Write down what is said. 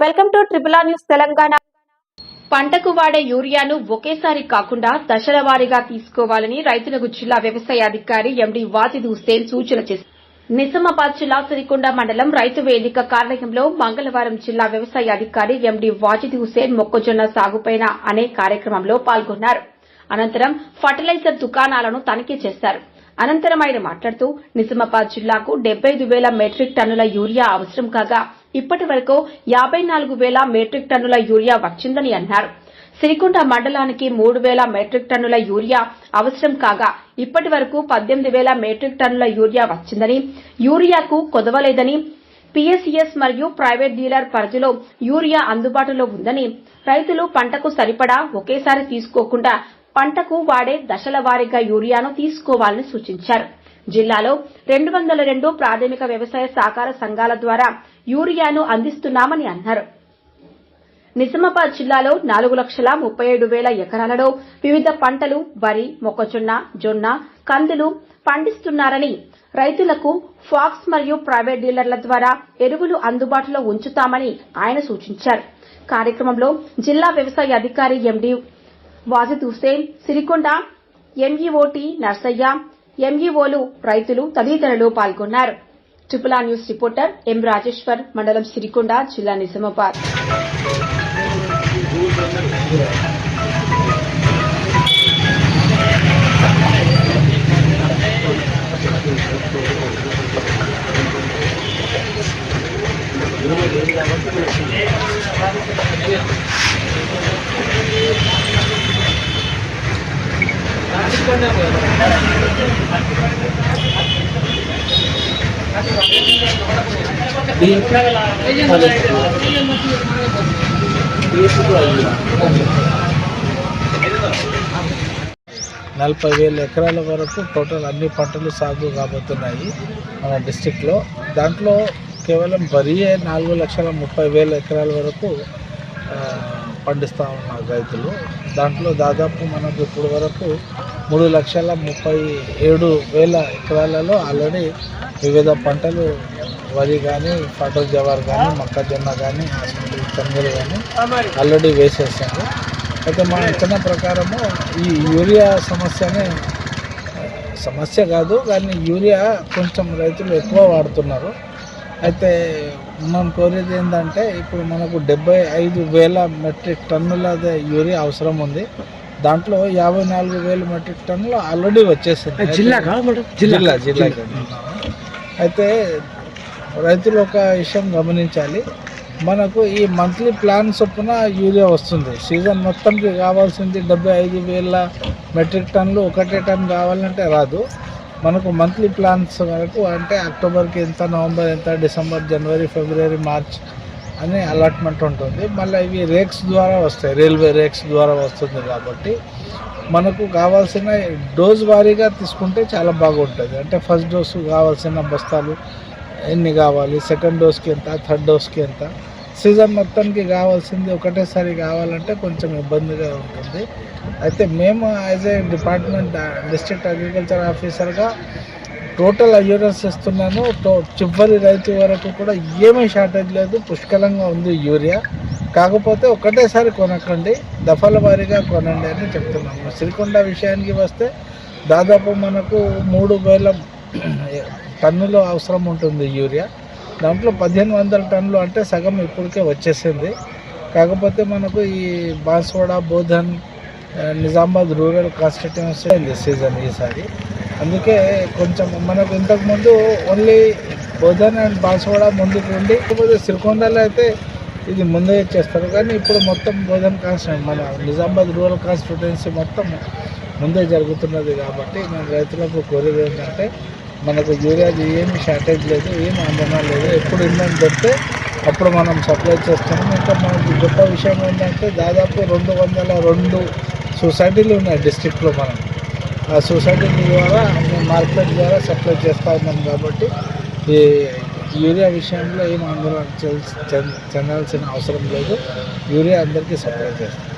Welcome to triple R news Telangana. పంటకు వాడే యూరియాను ఒకేసారి కాకుండా దశల వారీగా తీసుకోవాలని రైతులకు జిల్లా వ్యవసాయ అధికారి ఎండి వాజిద్ హుసేన్ సూచన చేశారు నిజామాబాద్ జిల్లా సిరికొండ మండలం రైతు వేదిక కార్యాలయంలో మంగళవారం జిల్లా వ్యవసాయ అధికారి ఎండి వాజిద్ హుసేన్ మొక్కజొన్న సాగుపైన అనే కార్యక్రమంలో పాల్గొన్నారు. అనంతరం ఫర్టిలైజర్ దుకాణాలను తనిఖీ చేశారు. అనంతరం ఆయన మాట్లాడుతూ నిజామాబాద్ జిల్లాకు డెబ్బై ఐదు వేల మెట్రిక్ టన్నుల యూరియా అవసరం కాగా ఇప్పటి వరకు యాబై నాలుగు వేల మెట్రిక్ టన్నుల యూరియా వచ్చిందని అన్నారు. సిరికొండ మండలానికి మూడు వేల మెట్రిక్ టన్నుల యూరియా అవసరం కాగా ఇప్పటి వరకు పద్దెనిమిది వేల మెట్రిక్ టన్నుల యూరియా వచ్చిందని యూరియాకు కొదవలేదని పీఎస్ఈఎస్ మరియు ప్రైవేట్ డీలర్ పరిధిలో యూరియా అందుబాటులో ఉందని రైతులు పంటకు సరిపడా ఒకేసారి తీసుకోకుండా పంటకు వాడే దశల వారీగా యూరియాను తీసుకోవాలని సూచించారు. జిల్లాలో రెండు వందల రెండు ప్రాథమిక వ్యవసాయ సహకార సంఘాల ద్వారా యూరియాను అందిస్తున్నామని అన్నారు. నిజామాబాద్ జిల్లాలో నాలుగు లక్షల ముప్పై ఏడు వేల ఎకరాలలో వివిధ పంటలు వరి మొక్కజొన్న జొన్న కందులు పండిస్తున్నారని రైతులకు ఫాక్స్ మరియు ప్రైవేట్ డీలర్ల ద్వారా ఎరువులు అందుబాటులో ఉంచుతామని ఆయన సూచించారు. కార్యక్రమంలో జిల్లా వ్యవసాయ అధికారి ఎండి వాజిద్ హుసేన్ సిరికొండ ఎంఈఓటి నర్సయ్య ఎంఈఓలు రైతులు తదితరులు పాల్గొన్నారు. Triple news reporter M Rajeshwar మండలం సిరికొండ జిల్లా నిజామాబాద్. నలభై వేల ఎకరాల వరకు టోటల్ అన్ని పంటలు సాగు కాబోతున్నాయి మన డిస్టిక్లో. దాంట్లో కేవలం వరియే నాలుగు లక్షల ముప్పై వేల ఎకరాల వరకు పండిస్తూ ఉన్నారు రైతులు. దాంట్లో దాదాపు మనకు ఇప్పుడు వరకు మూడు లక్షల ముప్పై ఏడు వేల ఎకరాలలో ఆల్రెడీ వివిధ పంటలు వరి కానీ ఫటర్ జవార్ కానీ మొక్కజొన్న కానీ కందులు కానీ ఆల్రెడీ వేసేసాము అయితే మా అంచనా ప్రకారము ఈ యూరియా సమస్యనే సమస్య కాదు కానీ యూరియా కొంచెం రైతులు ఎక్కువ వాడుతున్నారు. అయితే మనం కోరేది ఏంటంటే ఇప్పుడు మనకు డెబ్బై ఐదు వేల మెట్రిక్ టన్నుల యూరియా అవసరం ఉంది. దాంట్లో యాభై నాలుగు వేల మెట్రిక్ టన్నులు ఆల్రెడీ వచ్చేసింది. జిల్లా జిల్లా. అయితే రైతులు ఒక విషయం గమనించాలి. మనకు ఈ మంత్లీ ప్లాన్ చొప్పున యూరియా వస్తుంది. సీజన్ మొత్తంకి కావాల్సింది డెబ్బై ఐదు వేల మెట్రిక్ టన్నులు ఒకటే టన్ కావాలంటే రాదు. మనకు మంత్లీ ప్లాన్స్ వరకు అంటే అక్టోబర్కి ఎంత నవంబర్ ఎంత డిసెంబర్ జనవరి ఫిబ్రవరి మార్చ్ అనే అలాట్మెంట్ ఉంటుంది. మళ్ళీ ఇవి రేక్స్ ద్వారా వస్తాయి. రైల్వే రేక్స్ ద్వారా వస్తుంది కాబట్టి మనకు కావాల్సిన డోస్ వారీగా తీసుకుంటే చాలా బాగుంటుంది. అంటే ఫస్ట్ డోసు కావాల్సిన బస్తాలు ఎన్ని కావాలి సెకండ్ డోస్కి ఎంత థర్డ్ డోస్కి ఎంత సీజన్ మొత్తానికి కావాల్సింది ఒకటేసారి కావాలంటే కొంచెం ఇబ్బందిగా ఉంటుంది. అయితే మేము as a department district agriculture ఆఫీసర్గా టోటల్ అష్యూరెన్స్ ఇస్తున్నాను. టో చివరి రైతు వరకు కూడా ఏమీ షార్టేజ్ లేదు పుష్కలంగా ఉంది యూరియా. కాకపోతే ఒకటేసారి కొనకండి దఫల వారీగా కొనండి అని చెప్తున్నాము. సిరికొండ విషయానికి వస్తే దాదాపు మనకు మూడు వేల టన్నులు అవసరం ఉంటుంది యూరియా. దాంట్లో పదిహేను వందల టన్నులు అంటే సగం ఇప్పటికే వచ్చేసింది. కాకపోతే మనకు ఈ బాన్స్వాడ బోధన్ నిజామాబాద్ రూరల్ కాన్స్టిట్యున్సీ ఉంది సీజన్ ఈసారి. అందుకే కొంచెం మనకు ఇంతకుముందు ఓన్లీ బోధన్ అండ్ బాన్స్వాడ ముందుకు ఉండి కాకపోతే సిరికొండలో అయితే ఇది ముందే చేస్తారు. కానీ ఇప్పుడు మొత్తం బోధన్ కాన్స్టిట్యూన్ మన నిజామాబాద్ రూరల్ కాన్స్టిట్యున్సీ మొత్తం ముందే జరుగుతున్నది కాబట్టి మన రైతులకు కోరేది ఏంటంటే మనకు యూరియాది ఏమి షార్టేజ్ లేదు ఏమి ఆందోళన లేదు. ఎప్పుడు ఇందని పెడితే అప్పుడు మనం సప్లై చేస్తున్నాం. ఇంకా మనకి గొప్ప విషయం ఏంటంటే దాదాపు రెండు వందల రెండు సొసైటీలు ఉన్నాయి డిస్ట్రిక్ట్లో మనం. ఆ సొసైటీ ద్వారా మార్కెట్ ద్వారా సప్లై చేస్తూ ఉన్నాం కాబట్టి ఈ యూరియా విషయంలో ఏం ఆందోళన చెందాల్సిన అవసరం లేదు. యూరియా అందరికీ సప్లై చేస్తాం.